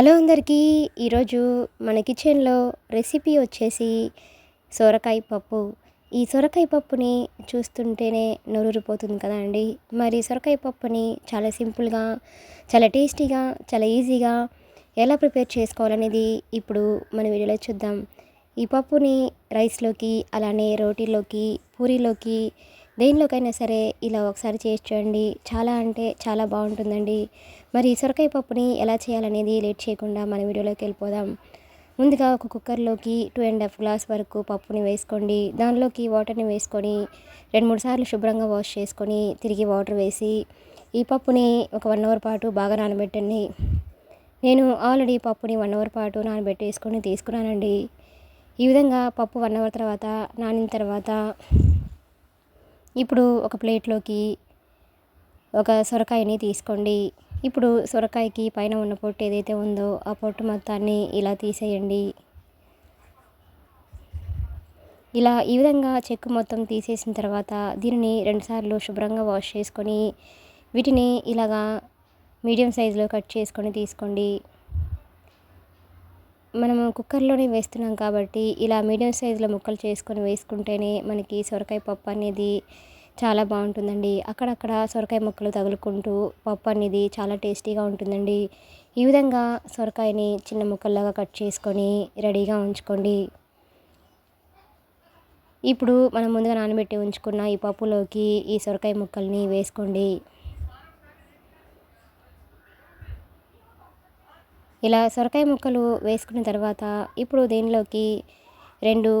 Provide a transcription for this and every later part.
Hello అందరికీ. ఈరోజు మన కిచెన్లో రెసిపీ వచ్చేసి సొరకాయ పప్పు. ఈ సొరకాయ పప్పుని చూస్తుంటేనే నోరూరిపోతుంది కదా అండి. మరి సొరకాయ పప్పుని చాలా సింపుల్గా చాలా టేస్టీగా చాలా ఈజీగా ఎలా ప్రిపేర్ చేసుకోవాలనేది ఇప్పుడు మన వీడియోలో చూద్దాం. ఈ పప్పుని రైస్లోకి అలానే రోటీలోకి పూరీలోకి దేనిలోకైనా సరే ఇలా ఒకసారి చేసి చూడండి. చాలా అంటే చాలా బాగుంటుందండి. మరి సొరకాయ పప్పుని ఎలా చేయాలనేది లేట్ చేయకుండా మన వీడియోలోకి వెళ్ళిపోదాం. ముందుగా ఒక కుక్కర్లోకి టూ అండ్ హాఫ్ గ్లాస్ వరకు పప్పుని వేసుకోండి. దానిలోకి వాటర్ని వేసుకొని రెండు మూడు సార్లు శుభ్రంగా వాష్ చేసుకొని తిరిగి వాటర్ వేసి ఈ పప్పుని ఒక వన్ అవర్ పాటు బాగా నానబెట్టండి. నేను ఆల్రెడీ పప్పుని వన్ అవర్ పాటు నానబెట్టేసుకొని తీసుకున్నానండి. ఈ విధంగా పప్పు వన్ అవర్ తర్వాత నానిన తర్వాత ఇప్పుడు ఒక ప్లేట్లోకి ఒక సొరకాయని తీసుకోండి. ఇప్పుడు సొరకాయకి పైన ఉన్న పొట్టు ఏదైతే ఉందో ఆ పొట్టు మొత్తాన్ని ఇలా తీసేయండి. ఇలా ఈ విధంగా చెక్కు మొత్తం తీసేసిన తర్వాత దీనిని రెండుసార్లు శుభ్రంగా వాష్ చేసుకొని వీటిని ఇలాగా మీడియం సైజులో కట్ చేసుకొని తీసుకోండి. మనము కుక్కర్లోనే వేస్తున్నాం కాబట్టి ఇలా మీడియం సైజులో ముక్కలు చేసుకొని వేసుకుంటేనే మనకి సొరకాయ పప్పు అనేది చాలా బాగుంటుందండి. అక్కడక్కడ సొరకాయ ముక్కలు తగులుకుంటూ పప్పు అనేది చాలా టేస్టీగా ఉంటుందండి. ఈ విధంగా సొరకాయని చిన్న ముక్కల్లాగా కట్ చేసుకొని రెడీగా ఉంచుకోండి. ఇప్పుడు మనం ముందుగా నానబెట్టి ఉంచుకున్న ఈ పప్పులోకి ఈ సొరకాయ ముక్కల్ని వేసుకోండి. ఇలా సొరకాయ ముక్కలు వేసుకున్న తర్వాత ఇప్పుడు దీనిలోకి రెండు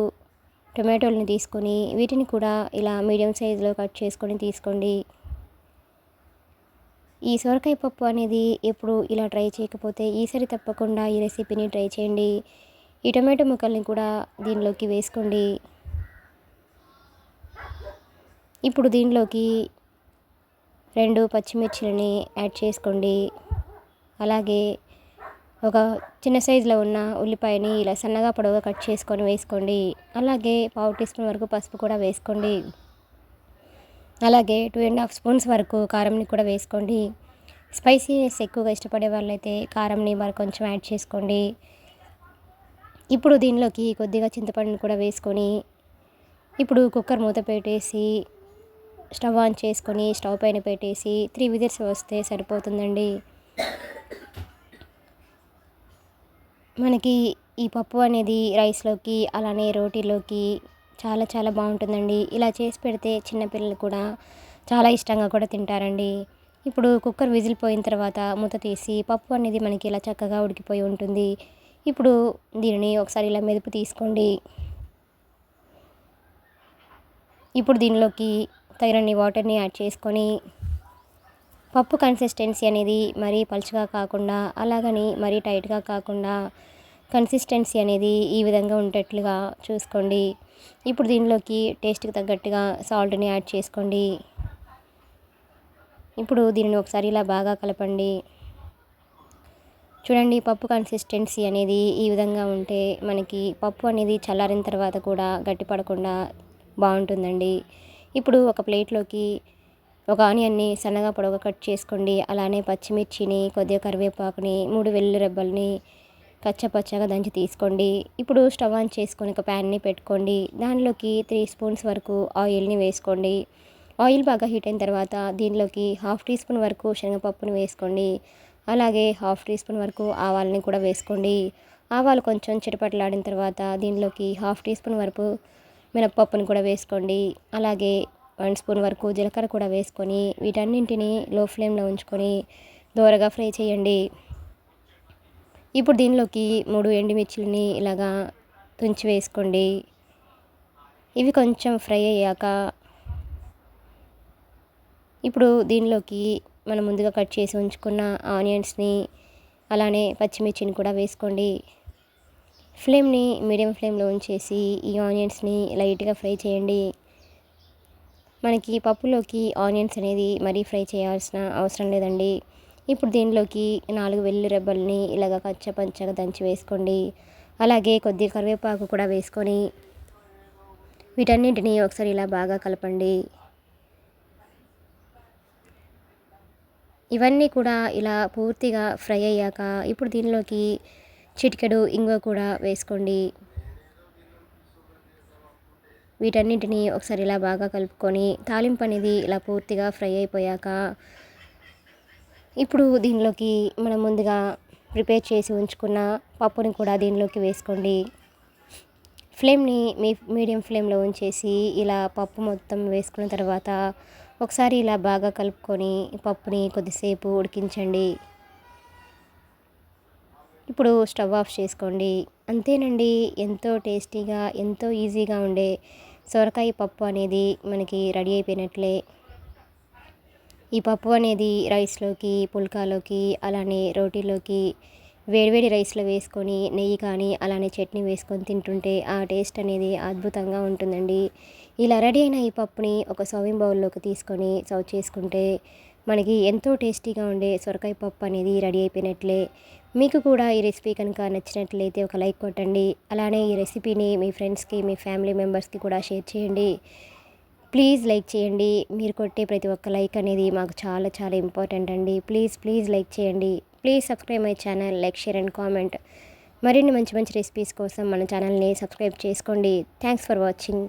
టొమాటోలని తీసుకొని వీటిని కూడా ఇలా మీడియం సైజులో కట్ చేసుకొని తీసుకోండి. ఈ సొరకాయ పప్పు అనేది ఎప్పుడు ఇలా ట్రై చేయకపోతే ఈసారి తప్పకుండా ఈ రెసిపీని ట్రై చేయండి. ఈ టొమాటో ముక్కల్ని కూడా దీనిలోకి వేసుకోండి. ఇప్పుడు దీనిలోకి రెండు పచ్చిమిర్చిలని యాడ్ చేసుకోండి. అలాగే ఒక చిన్న సైజులో ఉన్న ఉల్లిపాయని ఇలా సన్నగా పొడవుగా కట్ చేసుకొని వేసుకోండి. అలాగే పావు టీ స్పూన్ వరకు పసుపు కూడా వేసుకోండి. అలాగే టూ అండ్ హాఫ్ స్పూన్స్ వరకు కారంని కూడా వేసుకోండి. స్పైసీనెస్ ఎక్కువగా ఇష్టపడే వాళ్ళైతే కారంని మరి కొంచెం యాడ్ చేసుకోండి. ఇప్పుడు దీనిలోకి కొద్దిగా చింతపండుని కూడా వేసుకొని ఇప్పుడు కుక్కర్ మూత పెట్టేసి స్టవ్ ఆన్ చేసుకొని స్టవ్ పైన పెట్టేసి త్రీ విజిల్స్ వస్తే సరిపోతుందండి. మనకి ఈ పప్పు అనేది రైస్లోకి అలానే రోటీలోకి చాలా చాలా బాగుంటుందండి. ఇలా చేసి పెడితే చిన్నపిల్లలు కూడా చాలా ఇష్టంగా కూడా తింటారండి. ఇప్పుడు కుక్కర్ విజిల్ పోయిన తర్వాత మూత తీసి పప్పు అనేది మనకి ఇలా చక్కగా ఉడికిపోయి ఉంటుంది. ఇప్పుడు దీనిని ఒకసారి ఇలా మెదుపు తీసుకోండి. ఇప్పుడు దీనిలోకి తగినన్ని వాటర్ని యాడ్ చేసుకొని పప్పు కన్సిస్టెన్సీ అనేది మరీ పలుచగా కాకుండా అలాగని మరీ టైట్గా కాకుండా కన్సిస్టెన్సీ అనేది ఈ విధంగా ఉండేట్లుగా చూసుకోండి. ఇప్పుడు దీనిలోకి టేస్ట్కి తగ్గట్టుగా సాల్ట్ని యాడ్ చేసుకోండి. ఇప్పుడు దీనిని ఒకసారి ఇలా బాగా కలపండి. చూడండి పప్పు కన్సిస్టెన్సీ అనేది ఈ విధంగా ఉంటే మనకి పప్పు అనేది చల్లారిన తర్వాత కూడా గట్టిపడకుండా బాగుంటుందండి. ఇప్పుడు ఒక ప్లేట్లోకి ఒక ఆనియన్ని సన్నగా పొడవుగా కట్ చేసుకోండి. అలానే పచ్చిమిర్చిని కొద్దిగా కరివేపాకుని మూడు వెల్లుల్లి రెబ్బల్ని కచ్చపచ్చగా దంచి తీసుకోండి. ఇప్పుడు స్టవ్ ఆన్ చేసుకొని ఒక ప్యాన్ని పెట్టుకోండి. దానిలోకి త్రీ స్పూన్స్ వరకు ఆయిల్ని వేసుకోండి. ఆయిల్ బాగా హీట్ అయిన తర్వాత దీనిలోకి హాఫ్ టీ స్పూన్ వరకు శనగపప్పును వేసుకోండి. అలాగే హాఫ్ టీ స్పూన్ వరకు ఆవాలని కూడా వేసుకోండి. ఆవాలు కొంచెం చిటపట్లాడిన తర్వాత దీనిలోకి హాఫ్ టీ స్పూన్ వరకు మినప్పప్పును కూడా వేసుకోండి. అలాగే వన్ స్పూన్ వరకు జీలకర్ర కూడా వేసుకొని వీటన్నింటినీ లో ఫ్లేమ్లో ఉంచుకొని దోరగా ఫ్రై చేయండి. ఇప్పుడు దీనిలోకి మూడు ఎండుమిర్చిలని ఇలాగా తుంచి వేసుకోండి. ఇవి కొంచెం ఫ్రై అయ్యాక ఇప్పుడు దీనిలోకి మనం ముందుగా కట్ చేసి ఉంచుకున్న ఆనియన్స్ని అలానే పచ్చిమిర్చిని కూడా వేసుకోండి. ఫ్లేమ్ని మీడియం ఫ్లేమ్లో ఉంచేసి ఈ ఆనియన్స్ని లైట్గా ఫ్రై చేయండి. మనకి పప్పులోకి ఆనియన్స్ అనేది మరీ ఫ్రై చేయాల్సిన అవసరం లేదండి. ఇప్పుడు దీనిలోకి నాలుగు వెల్లు రెబ్బల్ని ఇలాగ కచ్చపంచగా దంచి వేసుకోండి. అలాగే కొద్దిగా కరివేపాకు కూడా వేసుకొని వీటన్నింటినీ ఒకసారి ఇలా బాగా కలపండి. ఇవన్నీ కూడా ఇలా పూర్తిగా ఫ్రై అయ్యాక ఇప్పుడు దీనిలోకి చిటికెడు ఇంగువ కూడా వేసుకోండి. వీటన్నింటినీ ఒకసారి ఇలా బాగా కలుపుకొని తాలింపు అనేది ఇలా పూర్తిగా ఫ్రై అయిపోయాక ఇప్పుడు దీనిలోకి మనం ముందుగా ప్రిపేర్ చేసి ఉంచుకున్న పప్పుని కూడా దీనిలోకి వేసుకోండి. ఫ్లేమ్ని మీ మీడియం ఫ్లేమ్లో ఉంచేసి ఇలా పప్పు మొత్తం వేసుకున్న తర్వాత ఒకసారి ఇలా బాగా కలుపుకొని పప్పుని కొద్దిసేపు ఉడికించండి. ఇప్పుడు స్టవ్ ఆఫ్ చేసుకోండి. అంతేనండి ఎంతో టేస్టీగా ఎంతో ఈజీగా ఉండే సొరకాయ పప్పు అనేది మనకి రెడీ అయిపోయినట్లే. ఈ పప్పు అనేది రైస్లోకి పుల్కాలోకి అలానే రోటీలోకి వేడివేడి రైస్లో వేసుకొని నెయ్యి కానీ అలానే చట్నీ వేసుకొని తింటుంటే ఆ టేస్ట్ అనేది అద్భుతంగా ఉంటుందండి. ఇలా రెడీ అయిన ఈ పప్పుని ఒక సర్వింగ్ బౌల్లోకి తీసుకొని సర్వ్ చేసుకుంటే మనకి ఎంతో టేస్టీగా ఉండే సొరకాయ పప్పు అనేది రెడీ అయిపోయినట్లే. మీకు కూడా ఈ రెసిపీ కనుక నచ్చినట్లయితే ఒక లైక్ కొట్టండి. అలానే ఈ రెసిపీని మీ ఫ్రెండ్స్కి మీ ఫ్యామిలీ మెంబర్స్కి కూడా షేర్ చేయండి. ప్లీజ్ లైక్ చేయండి. మీరు కొట్టే ప్రతి ఒక్క లైక్ అనేది మాకు చాలా చాలా ఇంపార్టెంట్ అండి. ప్లీజ్ ప్లీజ్ లైక్ చేయండి. Please subscribe my channel like share and comment. మరిన్ని మంచి మంచి రెసిపీస్ కోసం మన ఛానల్ని సబ్స్క్రైబ్ చేసుకోండి. Thanks for watching.